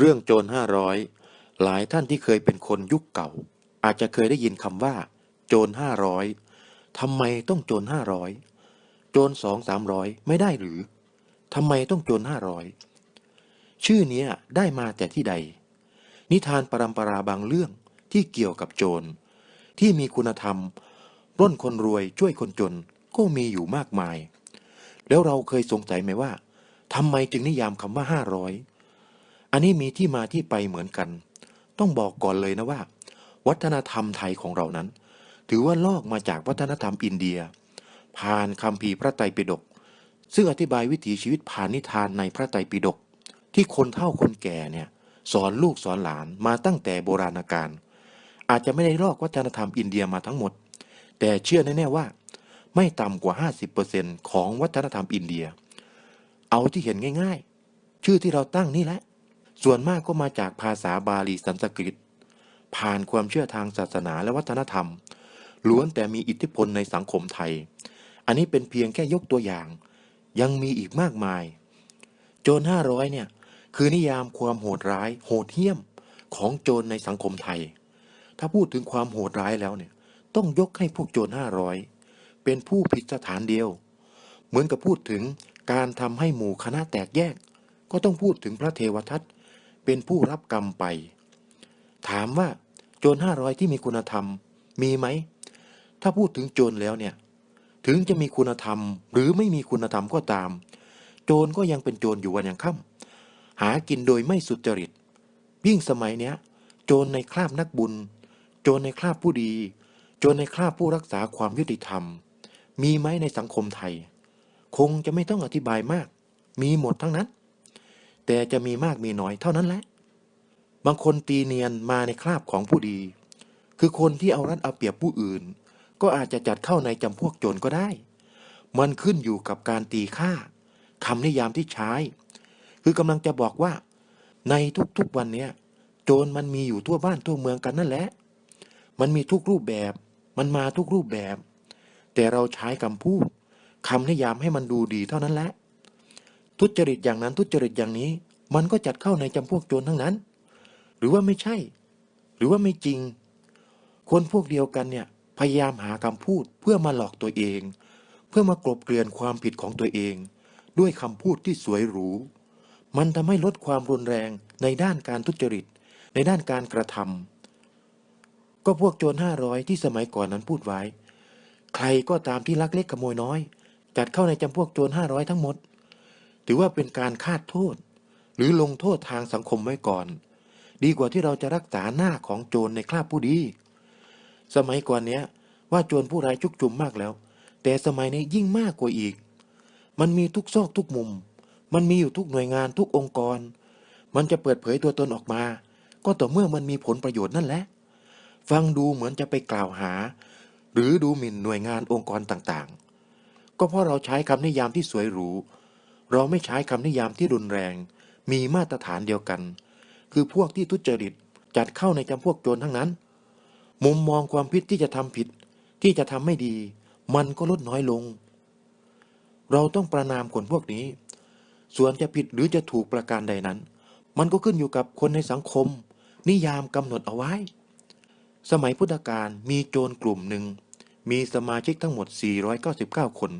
เรื่องโจรห้าร้อยหลายท่านที่เคยเป็นคนยุคเก่า อาจจะเคยได้ยินคำว่า โจรห้าร้อยทำไมต้องโจรห้าร้อยโจรสองสามร้อยไม่ได้หรือทำไมต้องโจรห้าร้อยชื่อเนี้ยได้มาแต่ที่ใด นิทานปรำปราบางเรื่องที่เกี่ยวกับโจร ที่มีคุณธรรมปล้นคนรวยช่วยคนจนก็มีอยู่มากมาย แล้วเราเคยสงสัยไหมว่าทำไมจึงนิยามคำว่าห้าร้อย อันนี้มีที่มาที่ไปเหมือนกัน ต้องบอกก่อนเลยนะว่า วัฒนธรรมไทยของเรานั้น ถือว่าลอกมาจากวัฒนธรรมอินเดีย ผ่านคำพีพระไตรปิฎกซึ่งอธิบายวิถีชีวิตผ่านนิทานในพระไตรปิฎกที่คนเฒ่าคนแก่เนี่ยสอนลูกสอนหลานมาตั้งแต่โบราณกาลอาจจะไม่ได้ลอกวัฒนธรรมอินเดียมาทั้งหมด แต่เชื่อแน่ๆว่า ไม่ต่ำกว่า 50%ของวัฒนธรรมอินเดีย เอาที่เห็นง่าย ๆ ชื่อที่เราตั้งนี่แหละ ส่วนมากก็มาจากภาษาบาลีสันสกฤต ผ่านความเชื่อทางศาสนาและวัฒนธรรม ล้วนแต่มีอิทธิพลในสังคมไทย อันนี้เป็นเพียงแค่ยกตัวอย่าง ยังมีอีกมากมาย โจรห้าร้อยเนี่ย คือนิยามความโหดร้าย โหดเหี้ยมของโจรในสังคมไทย ถ้าพูดถึงความโหดร้ายแล้วเนี่ย ต้องยกให้พวกโจรห้าร้อยเป็นผู้ผิดสถานเดียว เหมือนกับพูดถึงการทำให้หมู่คณะแตกแยก ก็ต้องพูดถึงพระเทวทัต เป็นผู้รับกรรมไป ถามว่าโจรห้าร้อยที่มีคุณธรรมมีไหม ถ้าพูดถึงโจรแล้วเนี่ย ถึงจะมีคุณธรรมหรือไม่มีคุณธรรมก็ตาม โจรก็ยังเป็นโจรอยู่วันยังค่ำหากินโดยไม่สุจริต ยิ่งสมัยเนี้ย โจรในคราบนักบุญ โจรในคราบผู้ดี โจรในคราบผู้รักษาความยุติธรรม มีไหมในสังคมไทย คงจะไม่ต้องอธิบายมาก มีหมดทั้งนั้น แต่จะมีมากมีน้อยเท่านั้นแหละ บางคนตีเนียนมาในคราบของผู้ดี คือคนที่เอารัดเอาเปรียบผู้อื่น ก็อาจจะจัดเข้าในจำพวกโจรก็ได้ มันขึ้นอยู่กับการตีค่าคำนิยามที่ใช้ คือกำลังจะบอกว่า ในทุกๆวันเนี้ยโจรมันมีอยู่ทั่วบ้านทั่วเมืองกันนั่นแหละ มันมีทุกรูปแบบ มันมาทุกรูปแบบ แต่เราใช้คำพูดคำนิยามให้มันดูดีเท่านั้นแหละ ทุจริตอย่างนั้นทุจริตอย่างนี้ มันก็จัดเข้าในจำพวกโจรทั้งนั้น หรือว่าไม่ใช่ หรือว่าไม่จริง คนพวกเดียวกันเนี่ยพยายามหาคำพูดเพื่อมาหลอกตัวเอง เพื่อมากลบเกลื่อนความผิดของตัวเอง ด้วยคำพูดที่สวยหรูมันทำให้ลดความรุนแรงในด้านการทุจริต ในด้านการกระทำก็พวกโจรห้าร้อยที่สมัยก่อนนั้นพูดไว้ ใครก็ตามที่ลักเล็กขโมยน้อย จัดเข้าในจำพวกโจรห้าร้อยทั้งหมด ถือว่าเป็นการคาดโทษ หรือลงโทษทางสังคมไว้ก่อน ดีกว่าที่เราจะรักษาหน้าของโจรในคราบผู้ดี สมัยก่อนเนี้ยว่าโจรผู้ร้ายชุกชุมมากแล้ว แต่สมัยนี้ยิ่งมากกว่าอีก มันมีทุกซอกทุกมุม มันมีอยู่ทุกหน่วยงานทุกองค์กร มันจะเปิดเผยตัวตนออกมา ก็ต่อเมื่อมันมีผลประโยชน์นั่นแหละ ฟังดูเหมือนจะไปกล่าวหา หรือดูหมิ่นหน่วยงานองค์กรต่างๆ ก็เพราะเราใช้คำนิยามที่สวยหรู เราไม่ใช้คำนิยามที่รุนแรง มีมาตรฐานเดียวกัน คือพวกที่ทุจริตจัดเข้าในจำพวกโจรทั้งนั้น มุมมองความผิดที่จะทำผิด ที่จะทำไม่ดี มันก็ลดน้อยลง เราต้องประนามคนพวกนี้ ส่วนจะผิดหรือจะถูกประการใดนั้น มันก็ขึ้นอยู่กับคนในสังคม นิยามกำหนดเอาไว้ สมัยพุทธกาลมีโจรกลุ่มหนึ่ง มีสมาชิกทั้งหมด 499 คน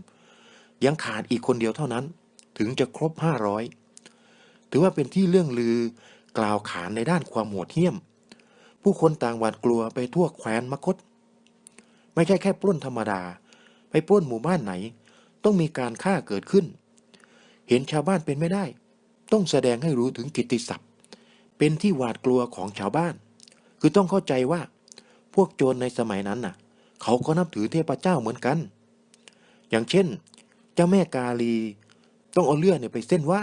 ยังขาดอีกคนเดียวเท่านั้น ถึงจะครบ 500 ถือว่าเป็นที่เรื่องลือกล่าวขานในด้านความโหดเหี้ยม ผู้คนต่างหวาดกลัวไปทั่วแคว้นมคต ไม่ใช่แค่ปล้นธรรมดา ไปปล้นหมู่บ้านไหน ต้องมีการฆ่าเกิดขึ้น เห็นชาวบ้านเป็นไม่ได้ ต้องแสดงให้รู้ถึงกิตติศัพท์ เป็นที่หวาดกลัวของชาวบ้าน คือต้องเข้าใจว่า พวกโจรในสมัยนั้นน่ะ เขาก็นับถือเทพเจ้าเหมือนกัน อย่างเช่น เจ้าแม่กาลี ต้องเอาเลือดเนี่ยไปเส้นไหว้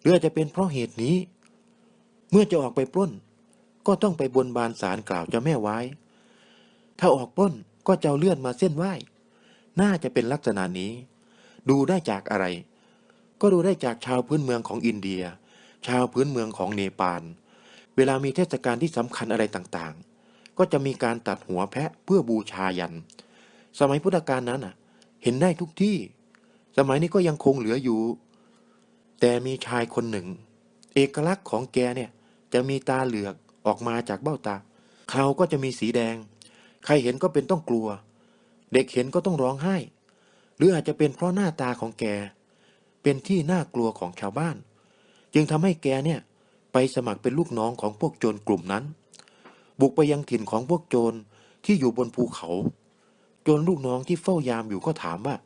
หรืออาจะเป็นเพราะเหตุนี้ เมื่อจะออกไปปล้น ก็ต้องไปบนบานสารกล่าวเจ้าแม่ไว้ ถ้าออกปล้นก็จะเอาเลือดมาเส้นไหว้ น่าจะเป็นลักษณะนี้ ดูได้จากอะไร ก็ดูได้จากชาวพื้นเมืองของอินเดีย ชาวพื้นเมืองของเนปาล เวลามีเทศกาลที่สำคัญอะไรต่างๆ ก็จะมีการตัดหัวแพะเพื่อบูชายัน สมัยพุทธกาลนั้นน่ะเห็นได้ทุกที่ สมัยนี้ก็ยังคงเหลืออยู่ แต่มีชายคนหนึ่ง เอกลักษณ์ของแกเนี่ยจะมีตาเหลือกออกมาจากเบ้าตา เขาก็จะมีสีแดง ใครเห็นก็เป็นต้องกลัว เด็กเห็นก็ต้องร้องไห้ หรืออาจจะเป็นเพราะหน้าตาของแก เป็นที่น่ากลัวของชาวบ้าน จึงทำให้แกเนี่ยไปสมัครเป็นลูกน้องของพวกโจรกลุ่มนั้น บุกไปยังถิ่นของพวกโจรที่อยู่บนภูเขา โจรลูกน้องที่เฝ้ายามอยู่ก็ถามว่า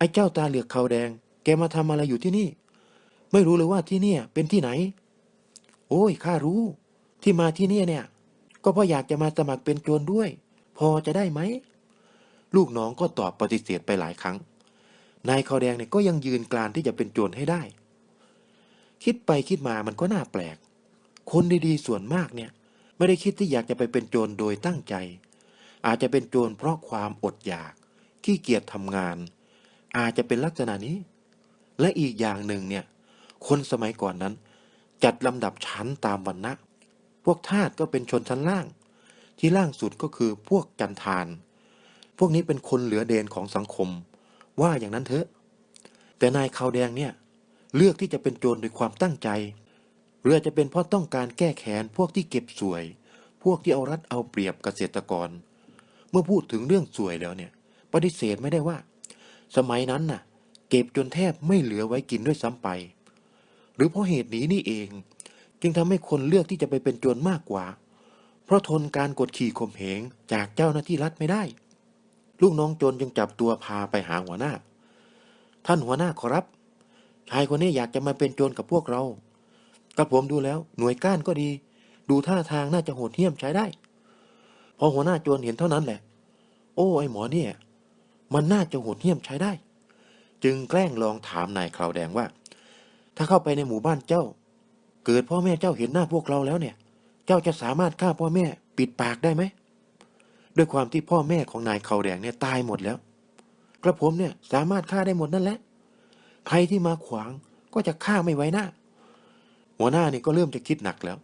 ไอ้เจ้าตาเหลือกเขาแดง แกมาทำอะไรอยู่ที่นี่ ไม่รู้เลยว่าที่เนี่ยเป็นที่ไหน โอ้ยข้ารู้ ที่มาที่เนี่ยเนี่ย ก็เพราะอยากจะมาสมัครเป็นโจรด้วย พอจะได้ไหม ลูกน้องก็ตอบปฏิเสธไปหลายครั้ง นายเขาแดงเนี่ยก็ยังยืนกรานที่จะเป็นโจรให้ได้ คิดไปคิดมามันก็น่าแปลก คนดีๆส่วนมากเนี่ย ไม่ได้คิดที่อยากจะไปเป็นโจรโดยตั้งใจ อาจจะเป็นโจรเพราะความอดอยากขี้เกียจทำงาน อาจจะเป็นลักษณะนี้ และอีกอย่างหนึ่งเนี่ย คนสมัยก่อนนั้น จัดลำดับชั้นตามวรรณะ พวกทาสก็เป็นชนชั้นล่าง ที่ล่างสุดก็คือพวกจันทาน พวกนี้เป็นคนเหลือเดนของสังคม ว่าอย่างนั้นเถอะ แต่นายขาวแดงเนี่ย เลือกที่จะเป็นโจรด้วยความตั้งใจหรืออาจจะเป็นเพราะต้องการแก้แค้นพวกที่เก็บสวย พวกที่เอารัดเอาเปรียบเกษตรกร เมื่อพูดถึงเรื่องสวยแล้วเนี่ย ปฏิเสธไม่ได้ว่า สมัยนั้นน่ะ เก็บจนแทบไม่เหลือไว้กินด้วยซ้ำไป หรือเพราะเหตุนี้นี่เอง จึงทำให้คนเลือกที่จะไปเป็นโจรมากกว่า เพราะทนการกดขี่ข่มเหงจากเจ้าหน้าที่รัฐไม่ได้ ลูกน้องโจรจึงจับตัวพาไปหาหัวหน้า ท่านหัวหน้าขอรับ ชายคนนี้อยากจะมาเป็นโจรกับพวกเรากับผมดูแล้วหน่วยก้านก็ดี ดูท่าทางน่าจะโหดเหี้ยมใช้ได้ พอหัวหน้าโจรเห็นเท่านั้นแหละ โอ้ไอหมอเนี่ย มันน่าจะโหดเหี้ยมใช้ได้ จึงแกล้งลองถามนายคราวแดงว่า ถ้าเข้าไปในหมู่บ้านเจ้า เกิดพ่อแม่เจ้าเห็นหน้าพวกเราแล้วเนี่ย เจ้าจะสามารถฆ่าพ่อแม่ปิดปากได้ไหมด้วยความที่พ่อแม่ของนายขาวแดงเนี่ยตายหมดแล้ว กระผมเนี่ยสามารถฆ่าได้หมดนั่นแหละ ใครที่มาขวางก็จะฆ่าไม่ไว้หน้า หัวหน้านี่ก็เริ่มจะคิดหนักแล้ว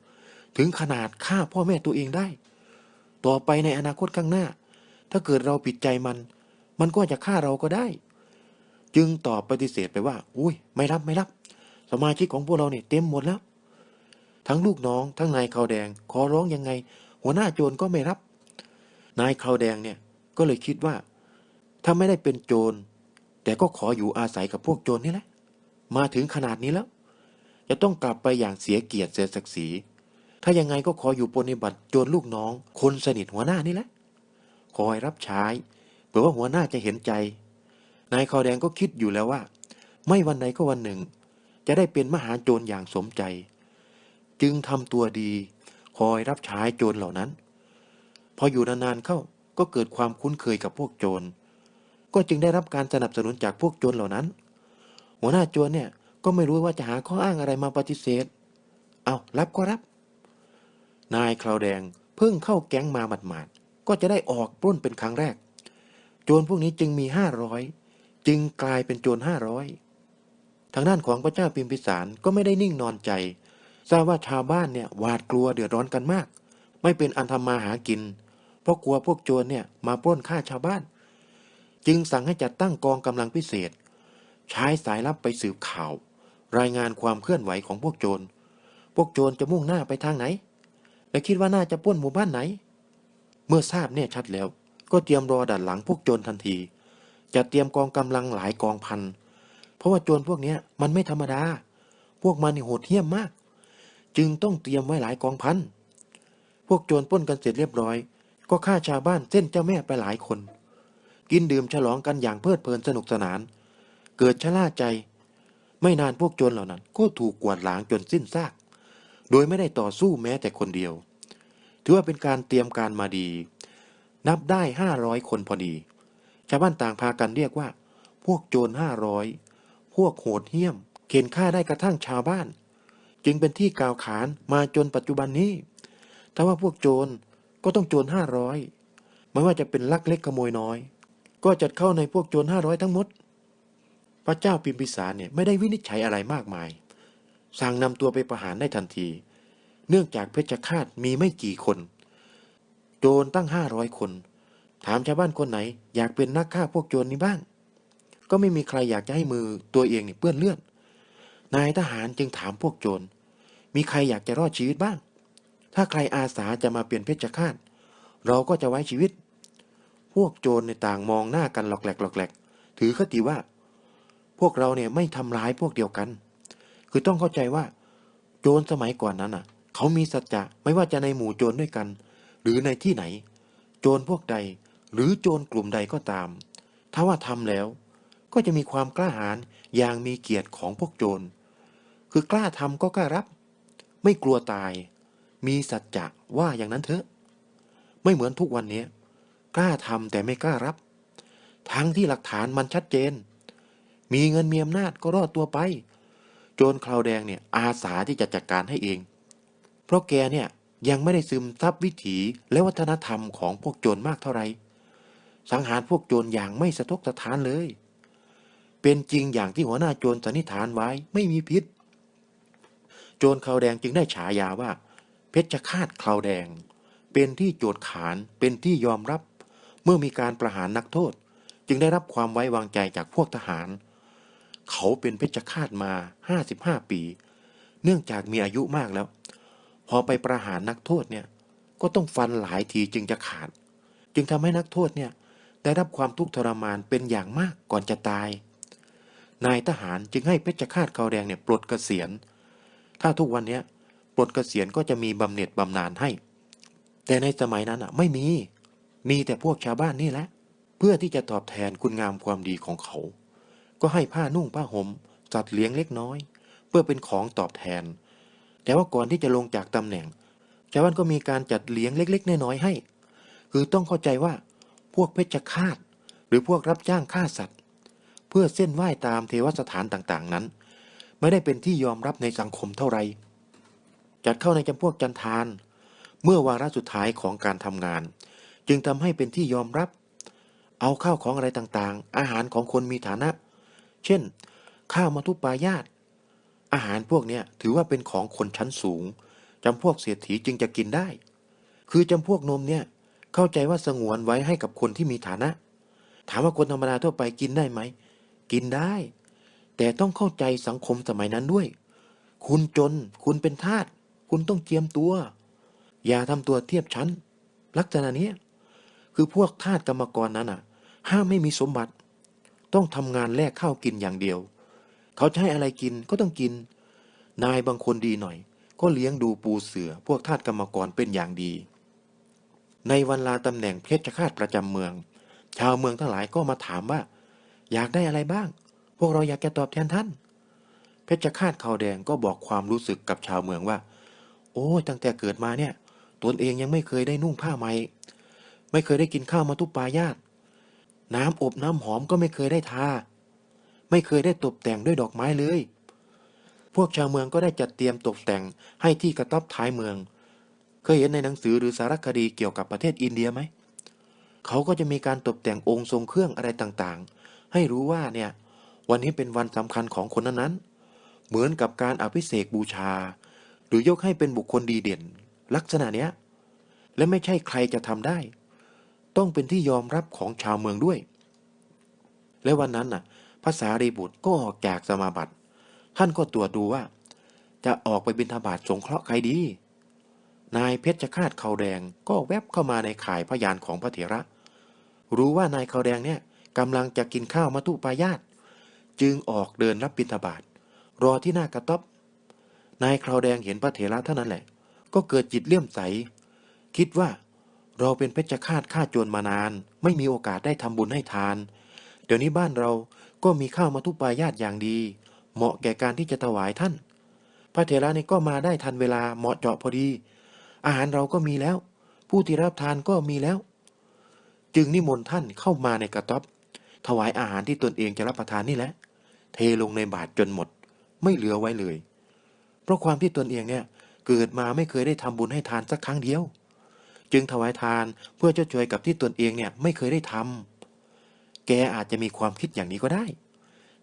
ถึงขนาดฆ่าพ่อแม่ตัวเองได้ ต่อไปในอนาคตข้างหน้า ถ้าเกิดเราปิดใจมัน มันก็จะฆ่าเราก็ได้ จึงตอบปฏิเสธไปว่า อุ้ย ไม่รับไม่รับ สมาชิกของพวกเราเนี่ยเต็มหมดแล้ว ทั้งลูกน้องทั้งนายขาวแดงขอร้องยังไง หัวหน้าโจรก็ไม่รับ นายขาวแดงเนี่ยก็เลยคิดว่า ถ้าไม่ได้เป็นโจร แต่ก็ขออยู่อาศัยกับพวกโจรนี่แหละ มาถึงขนาดนี้แล้ว จะต้องกลับไปอย่างเสียเกียรติเสียศักดิ์ศรีถ้ายังไงก็ขออยู่ปฏิบัติโจรลูกน้อง คนสนิทหัวหน้านี่แหละ คอยรับใช้ ผื่อว่าหัวหน้าจะเห็นใจ นายขาวแดงก็คิดอยู่แล้วว่า ไม่วันใดก็วันหนึ่ง จะได้เป็นมหาโจรอย่างสมใจ จึงทำตัวดี คอยรับใช้โจรเหล่านั้น พออยู่นานๆเข้าก็เกิดความคุ้นเคยกับพวกโจร ก็จึงได้รับการสนับสนุนจากพวกโจรเหล่านั้น หัวหน้าโจรเนี่ยก็ไม่รู้ว่าจะหาข้ออ้างอะไรมาปฏิเสธ เอารับก็รับ นายคราวแดงเพิ่งเข้าแก๊งมาหมาดๆก็จะได้ออกปล้นเป็นครั้งแรก โจรพวกนี้จึงมีห้าร้อยจึงกลายเป็นโจรห้าร้อยทางด้านของพระเจ้าพิมพิสารก็ไม่ได้นิ่งนอนใจ ทราบว่าชาวบ้านเนี่ยหวาดกลัวเดือดร้อนกันมาก ไม่เป็นอันทำมาหากิน เพราะกลัวพวกโจรเนี่ยมาปล้นฆ่าชาวบ้าน จึงสั่งให้จัดตั้งกองกำลังพิเศษ ใช้สายลับไปสืบข่าว รายงานความเคลื่อนไหวของพวกโจร พวกโจรจะมุ่งหน้าไปทางไหน และคิดว่าน่าจะปล้นหมู่บ้านไหน เมื่อทราบแน่ชัดแล้ว ก็เตรียมรอดัดหลังพวกโจรทันที จะเตรียมกองกำลังหลายกองพัน เพราะว่าโจรพวกเนี้ยมันไม่ธรรมดา พวกมันนี่โหดเหี้ยมมาก จึงต้องเตรียมไว้หลายกองพัน พวกโจรป้นกันเสร็จเรียบร้อย ก็ฆ่าชาวบ้านเส้นเจ้าแม่ไปหลายคน กินดื่มฉลองกันอย่างเพลิดเพลินสนุกสนาน เกิดชะล่าใจ ไม่นานพวกโจรเหล่านั้น ก็ถูกกวาดล้างจนสิ้นซาก โดยไม่ได้ต่อสู้แม้แต่คนเดียว ถือว่าเป็นการเตรียมการมาดี นับได้ห้าร้อยคนพอดี ชาวบ้านต่างพากันเรียกว่า พวกโจรห้าร้อยพวกโหดเหี้ยม เข็นฆ่าได้กระทั่งชาวบ้าน จึงเป็นที่กล่าวขานมาจนปัจจุบันนี้ถ้าว่าพวกโจรก็ต้องโจรห้าร้อยไม่ว่าจะเป็นลักเล็กขโมยน้อย ก็จัดเข้าในพวกโจรห้าร้อยทั้งหมด พระเจ้าพิมพิสารเนี่ยไม่ได้วินิจฉัยอะไรมากมาย สั่งนำตัวไปประหารได้ทันที เนื่องจากเพชฌฆาตมีไม่กี่คน จรตั้งห้าร้อยคน ถามชาวบ้านคนไหน อยากเป็นนักฆ่าพวกโจรนี้บ้าง ก็ไม่มีใครอยากจะให้มือตัวเองเนี่ยเปื้อนเลือดนายทหารจึงถามพวกโจร มีใครอยากจะรอดชีวิตบ้าง ถ้าใครอาสาจะมาเปลี่ยนเพชฌฆาต เราก็จะไว้ชีวิต พวกโจรในต่างมองหน้ากันหลอกแหลกหลอกแหลก ถือคติว่า พวกเราเนี่ยไม่ทำร้ายพวกเดียวกัน คือต้องเข้าใจว่า โจรสมัยก่อนนั้นอะ เขามีสัจจะไม่ว่าจะในหมู่โจรด้วยกัน หรือในที่ไหน โจรพวกใด หรือโจรกลุ่มใดก็ตาม ถ้าว่าทำแล้ว ก็จะมีความกล้าหาญอย่างมีเกียรติของพวกโจร คือกล้าทำก็กล้ารับ ไม่กลัวตาย มีสัจจะว่าอย่างนั้นเถอะ ไม่เหมือนทุกวันนี้กล้าทำแต่ไม่กล้ารับ ทั้งที่หลักฐานมันชัดเจน มีเงินมีอำนาจก็รอดตัวไป โจรคราวแดงเนี่ยอาสาที่จะจัดการให้เอง เพราะแกเนี่ย ยังไม่ได้ซึมซับวิถีและวัฒนธรรมของพวกโจรมากเท่าไหร่สังหารพวกโจรอย่างไม่สะทกสะท้านเลย เป็นจริงอย่างที่หัวหน้าโจรสันนิษฐานไว้ไม่มีพิษ โจรคราวแดงจึงได้ฉายาว่า เพชฌฆาตคราวแดง เป็นที่โจทขานเป็นที่ยอมรับ เมื่อมีการประหารนักโทษ จึงได้รับความไว้วางใจจากพวกทหาร เขาเป็นเพชฌฆาตมา 55 ปี เนื่องจากมีอายุมากแล้ว พอไปประหารนักโทษเนี่ยก็ต้องฟันหลายทีจึงจะขาด จึงทำให้นักโทษเนี่ยได้รับความทุกข์ทรมานเป็นอย่างมากก่อนจะตาย นายทหารจึงให้เพชฌฆาตขาวแดงเนี่ยปลดเกษียณ ถ้าทุกวันเนี้ยปลดเกษียณก็จะมีบำเหน็จบำนาญให้ แต่ในสมัยนั้นอะไม่มี มีแต่พวกชาวบ้านนี่แหละ เพื่อที่จะตอบแทนคุณงามความดีของเขา ก็ให้ผ้านุ่งผ้าห่มสัตว์เลี้ยงเล็กน้อย เพื่อเป็นของตอบแทน แต่ว่าก่อนที่จะลงจากตำแหน่ง ชาวบ้านก็มีการจัดเลี้ยงเล็ก ๆ น้อยๆให้ คือต้องเข้าใจว่าพวกเพชฌฆาต หรือพวกรับจ้างฆ่าสัตว์ เพื่อเส้นไหว้ตามเทวสถานต่างๆนั้น ไม่ได้เป็นที่ยอมรับในสังคมเท่าไหร่จัดเข้าในจำพวกจันทาน เมื่อวาระสุดท้ายของการทำงาน จึงทำให้เป็นที่ยอมรับ เอาข้าวของอะไรต่างๆ อาหารของคนมีฐานะ เช่น ข้าวมาทุปายาต อาหารพวกเนี้ยถือว่าเป็นของคนชั้นสูงจำพวกเศรษฐีจึงจะกินได้ คือจำพวกนมเนี่ยเข้าใจว่าสงวนไว้ให้กับคนที่มีฐานะ ถามว่าคนธรรมดาทั่วไปกินได้ไหม กินได้ แต่ต้องเข้าใจสังคมสมัยนั้นด้วย คุณจน คุณเป็นทาส คุณต้องเจียมตัว อย่าทำตัวเทียบชั้น ลักษณะนี้คือพวกทาสกรรมกรนั้นอะ ห้ามไม่มีสมบัติ ต้องทำงานแลกข้าวกินอย่างเดียว เขาจะให้อะไรกินก็ต้องกิน นายบางคนดีหน่อย ก็เลี้ยงดูปูเสือพวกทาสกรรมกรเป็นอย่างดี ในวันลาตำแหน่งเพชฌฆาตประจำเมือง ชาวเมืองทั้งหลายก็มาถามว่า อยากได้อะไรบ้าง พวกเราอยากจะตอบแทนท่าน เพชฌฆาตขาวแดงก็บอกความรู้สึกกับชาวเมืองว่า โอ้ตั้งแต่เกิดมาเนี่ยตนเองยังไม่เคยได้นุ่งผ้าไหมไม่เคยได้กินข้าวมาทุปปายาตน้ำอบน้ำหอมก็ไม่เคยได้ทา ไม่เคยได้ตกแต่งด้วยดอกไม้เลย พวกชาวเมืองก็ได้จัดเตรียมตกแต่งให้ที่กระต๊อบท้ายเมือง เคยเห็นในหนังสือหรือสารคดีเกี่ยวกับประเทศอินเดียไหม เขาก็จะมีการตกแต่งองค์ทรงเครื่องอะไรต่างๆ ให้รู้ว่าเนี่ย วันนี้เป็นวันสำคัญของคนนั้นๆ เหมือนกับการอภิเษกบูชา หรือยกให้เป็นบุคคลดีเด่น ลักษณะเนี้ย และไม่ใช่ใครจะทำได้ ต้องเป็นที่ยอมรับของชาวเมืองด้วยและวันนั้นน่ะ ภาษารีบุตรก็ออกจากสมาบัติ ท่านก็ตรวจดูว่า จะออกไปบิณฑบาตสงเคราะห์ใครดี นายเพชรฆาตเขาแดงก็แวบเข้ามาในข่ายพยานของพระเถระ รู้ว่านายเขาแดงเนี่ยกำลังจะกินข้าวมัทุปายาตจึงออกเดินรับบิณฑบาตรอที่หน้ากระต๊อบนายคราวแดงเห็นพระเถระเท่านั้นแหละ ก็เกิดจิตเลื่อมใส คิดว่าเราเป็นเพชฌฆาตฆ่าโจรมานาน ไม่มีโอกาสได้ทำบุญให้ทาน เดี๋ยวนี้บ้านเรา ก็มีข้าวมาทุปายาตอย่างดี เหมาะแก่การที่จะถวายท่าน พระเถระนี่ก็มาได้ทันเวลาเหมาะเจาะพอดี อาหารเราก็มีแล้ว ผู้ที่รับทานก็มีแล้ว จึงนิมนต์ท่านเข้ามาในกระต๊อบ ถวายอาหารที่ตนเองจะรับประทานนี่แหละ เทลงในบาตรจนหมด ไม่เหลือไว้เลย เพราะความที่ตนเองเนี่ยเกิดมาไม่เคยได้ทำบุญให้ทานสักครั้งเดียว จึงถวายทานเพื่อจ้าช่วยกับที่ตนเองเนี่ยไม่เคยได้ทำ แกอาจจะมีความคิดอย่างนี้ก็ได้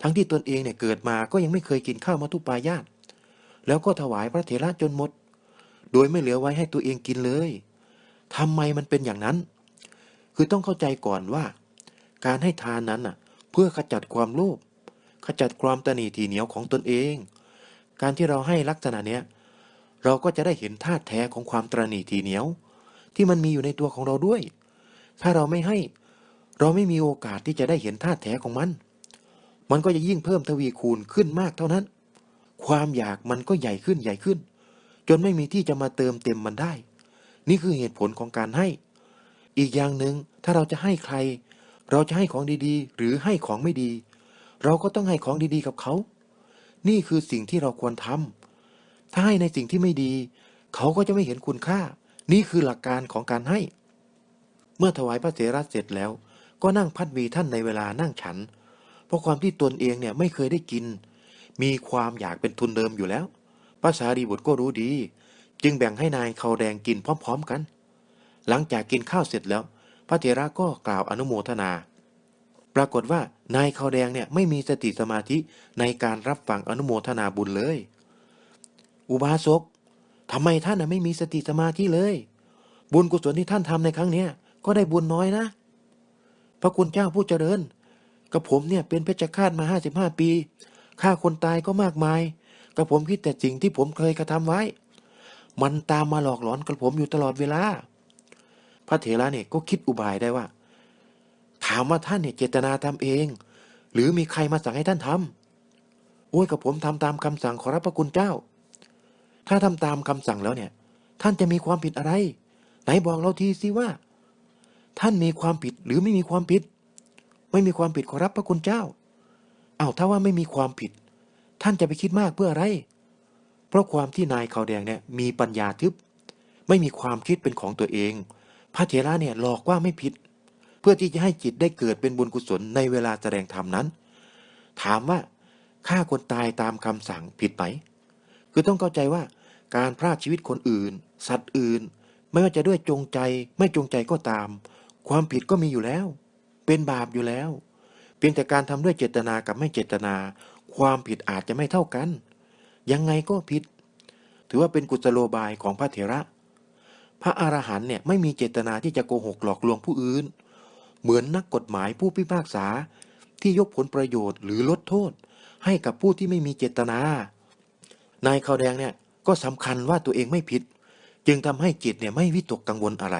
ทั้งที่ตนเองเนี่ยเกิดมาก็ยังไม่เคยกินข้าวมัทุปายาตแล้วก็ถวายพระเถระจนหมด โดยไม่เหลือไว้ให้ตัวเองกินเลยทำไมมันเป็นอย่างนั้น คือต้องเข้าใจก่อนว่า การให้ทานนั้นน่ะ เพื่อขจัดความโลภขจัดความตนีทีเหนียวของตนเอง การที่เราให้ลักษณะเนี้ยเราก็จะได้เห็นธาตุแท้ของความตรณีทีเหนียว ที่มันมีอยู่ในตัวของเราด้วย ถ้าเราไม่ให้ เราไม่มีโอกาสที่จะได้เห็นธาตุแท้ของมัน มันก็จะยิ่งเพิ่มทวีคูณขึ้นมากเท่านั้น ความอยากมันก็ใหญ่ขึ้นใหญ่ขึ้น จนไม่มีที่จะมาเติมเต็มมันได้ นี่คือเหตุผลของการให้ อีกอย่างหนึ่งถ้าเราจะให้ใคร เราจะให้ของดีๆ หรือให้ของไม่ดี เราก็ต้องให้ของดีๆกับเขา นี่คือสิ่งที่เราควรทำถ้าให้ในสิ่งที่ไม่ดี เขาก็จะไม่เห็นคุณค่า นี่คือหลักการของการให้ เมื่อถวายพระเสราเสร็จแล้ว ก็นั่งพัดวีท่านในเวลานั่งฉัน เพราะความที่ตนเองเนี่ยไม่เคยได้กิน มีความอยากเป็นทุนเดิมอยู่แล้วพระสารีบุตรก็รู้ดี จึงแบ่งให้นายเขาแดงกินพร้อม ๆกัน หลังจากกินข้าวเสร็จแล้ว พระเถระก็กล่าวอนุโมทนา ปรากฏว่านายเขาแดงเนี่ยไม่มีสติสมาธิในการรับฟังอนุโมทนาบุญเลย อุบาสกทำไมท่านไม่มีสติสมาธิเลย บุญกุศลที่ท่านทำในครั้งนี้ก็ได้บุญน้อยนะ พระคุณเจ้าผู้เจริญ กับผมเนี่ยเป็นเพชฌฆาตมาห้าสิบห้าปีฆ่าคนตายก็มากมาย กับผมคิดแต่สิ่งที่ผมเคยกระทำไว้ มันตามมาหลอกหลอนกับผมอยู่ตลอดเวลา พระเถระเนี่ยก็คิดอุบายได้ว่า ถามว่าท่านเนี่ยเจตนาทำเอง หรือมีใครมาสั่งให้ท่านทำโอ้ยกับผมทำตามคำสั่งขอรับพระคุณเจ้า ถ้าทำตามคำสั่งแล้วเนี่ย ท่านจะมีความผิดอะไร ไหนบอกเราทีสิว่า ท่านมีความผิดหรือไม่มีความผิด ไม่มีความผิดขอรับพระคุณเจ้า เอาถ้าว่าไม่มีความผิด ท่านจะไปคิดมากเพื่ออะไร เพราะความที่นายขาวแดงเนี่ยมีปัญญาทึบ ไม่มีความคิดเป็นของตัวเอง พระเถระเนี่ยหลอกว่าไม่ผิด เพื่อที่จะให้จิตได้เกิดเป็นบุญกุศลในเวลาแสดงธรรมนั้น ถามว่าฆ่าคนตายตามคำสั่งผิดไหม คือต้องเข้าใจว่าการพรากชีวิตคนอื่น สัตว์อื่น ไม่ว่าจะด้วยจงใจไม่จงใจก็ตาม ความผิดก็มีอยู่แล้ว เป็นบาปอยู่แล้ว เพียงแต่การทำด้วยเจตนากับไม่เจตนา ความผิดอาจจะไม่เท่ากัน ยังไงก็ผิด ถือว่าเป็นกุศโลบายของพระเถระ พระอรหันต์เนี่ยไม่มีเจตนาที่จะโกหกหลอกลวงผู้อื่น เหมือนนักกฎหมายผู้พิพากษาที่ยกผลประโยชน์หรือลดโทษ ให้กับผู้ที่ไม่มีเจตนา นายขาวแดงเนี่ยก็สำคัญว่าตัวเองไม่ผิด จึงทำให้จิตเนี่ยไม่วิตกกังวลอะไร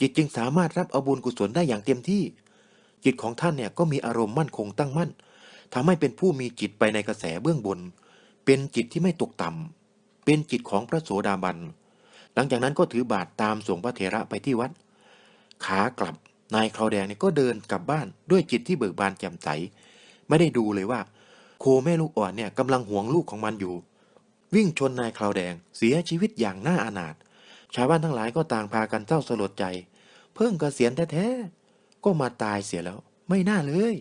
จิตจึงสามารถรับเอาบุญกุศลได้อย่างเต็มที่ จิตของท่านเนี่ยก็มีอารมณ์มั่นคงตั้งมั่นทำให้เป็นผู้มีจิตไปในกระแสเบื้องบน เป็นจิตที่ไม่ตกต่ำเป็นจิตของพระโสดาบัน หลังจากนั้นก็ถือบาทตามส่งพระเถระไปที่วัด ขากลับนายคราวแดงเนี่ยก็เดินกลับบ้านด้วยจิตที่เบิกบานแจ่มใส ไม่ได้ดูเลยว่า โคแม่ลูกอ่อนเนี่ยกำลังห่วงลูกของมันอยู่ วิ่งชนนายคราวแดงเสียชีวิตอย่างน่าอนาถ ชาวบ้านทั้งหลายก็ต่างพากันเศร้าสลดใจ เพิ่งเกษียณแท้ๆ ก็มาตายเสียแล้ว ไม่น่าเลย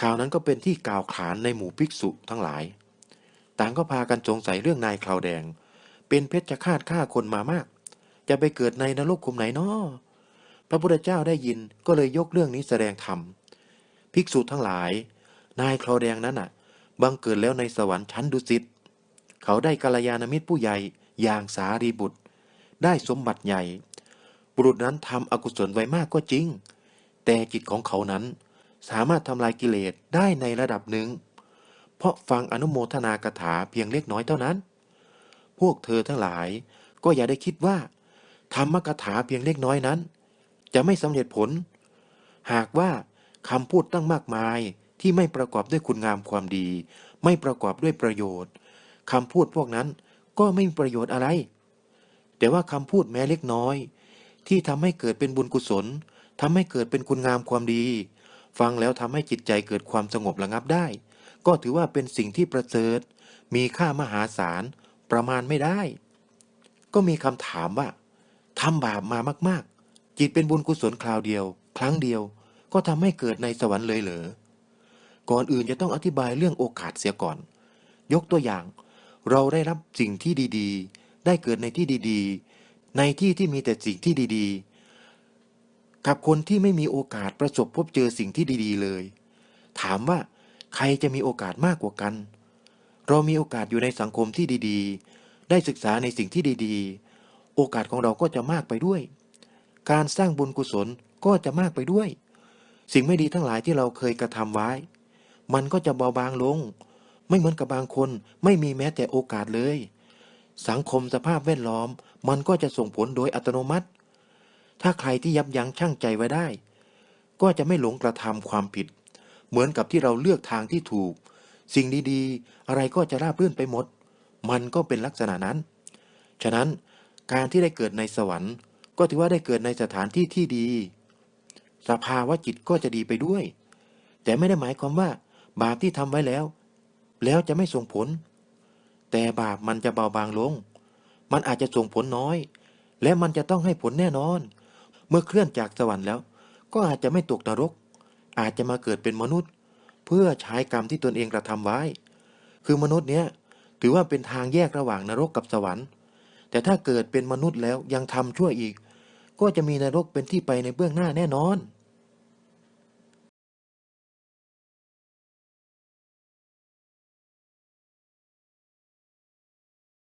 ข่าวนั้นก็เป็นที่กล่าวขานในหมู่ภิกษุทั้งหลาย ต่างก็พากันสงสัยเรื่องนายคราวแดง เป็นเพชฌฆาตฆ่าคนมามาก จะไปเกิดในนรกคุมไหนนาะพระพุทธเจ้าได้ยินก็เลยยกเรื่องนี้แสดงธรรม ภิกษุทั้งหลาย นายคราวแดงนั้นน่ะ บังเกิดแล้วในสวรรค์ชั้นดุสิต เขาได้กัลยาณมิตรผู้ใหญ่อย่างสารีบุตร ได้สมบัติใหญ่ บุรุษนั้นทำอกุศลไว้มากก็จริง แต่จิตของเขานั้นสามารถทำลายกิเลสได้ในระดับหนึ่ง เพราะฟังอนุโมทนากถาเพียงเล็กน้อยเท่านั้น พวกเธอทั้งหลายก็อย่าได้คิดว่าธรรมกถาเพียงเล็กน้อยนั้น จะไม่สำเร็จผล หากว่าคำพูดตั้งมากมายที่ไม่ประกอบด้วยคุณงามความดี ไม่ประกอบด้วยประโยชน์คำพูดพวกนั้นก็ไม่มีประโยชน์อะไร แต่ว่าคำพูดแม้เล็กน้อย ที่ทำให้เกิดเป็นบุญกุศลทำให้เกิดเป็นคุณงามความดี ฟังแล้วทำให้จิตใจเกิดความสงบระงับได้ ก็ถือว่าเป็นสิ่งที่ประเสริฐ มีค่ามหาศาลประมาณไม่ได้ ก็มีคำถามว่าทำบาปมามาก ๆ จิตเป็นบุญกุศลคราวเดียว ครั้งเดียว ก็ทำให้เกิดในสวรรค์เลยเหรอก่อนอื่นจะต้องอธิบายเรื่องโอกาสเสียก่อน ยกตัวอย่าง เราได้รับสิ่งที่ดี ๆ ได้เกิดในที่ดีๆ ในที่ที่มีแต่สิ่งที่ดีๆ กับคนที่ไม่มีโอกาสประสบพบเจอสิ่งที่ดีๆเลย ถามว่าใครจะมีโอกาสมากกว่ากัน เรามีโอกาสอยู่ในสังคมที่ดีๆ ได้ศึกษาในสิ่งที่ดีๆ โอกาสของเราก็จะมากไปด้วย การสร้างบุญกุศลก็จะมากไปด้วย สิ่งไม่ดีทั้งหลายที่เราเคยกระทำไว้ มันก็จะเบาบางลง ไม่เหมือนกับบางคนไม่มีแม้แต่โอกาสเลย สังคมสภาพแวดล้อม มันก็จะส่งผลโดยอัตโนมัติ ถ้าใครที่ยับยั้งชั่งใจไว้ได้ ก็จะไม่หลงกระทำความผิด เหมือนกับที่เราเลือกทางที่ถูก สิ่งดีๆ อะไรก็จะราบรื่นไปหมด มันก็เป็นลักษณะนั้น ฉะนั้นการที่ได้เกิดในสวรรค์ ก็ถือว่าได้เกิดในสถานที่ที่ดี สภาวะจิตก็จะดีไปด้วย แต่ไม่ได้หมายความว่า บาปที่ทำไว้แล้ว แล้วจะไม่ส่งผล แต่บาปมันจะเบาบางลง มันอาจจะส่งผลน้อย และมันจะต้องให้ผลแน่นอน เมื่อเคลื่อนจากสวรรค์แล้ว ก็อาจจะไม่ตกนรก อาจจะมาเกิดเป็นมนุษย์ เพื่อใช้กรรมที่ตนเองกระทำไว้ คือมนุษย์เนี้ยถือว่าเป็นทางแยกระหว่างนรกกับสวรรค์ แต่ถ้าเกิดเป็นมนุษย์แล้วยังทำชั่วอีก ก็จะมีนรกเป็นที่ไปในเบื้องหน้าแน่นอน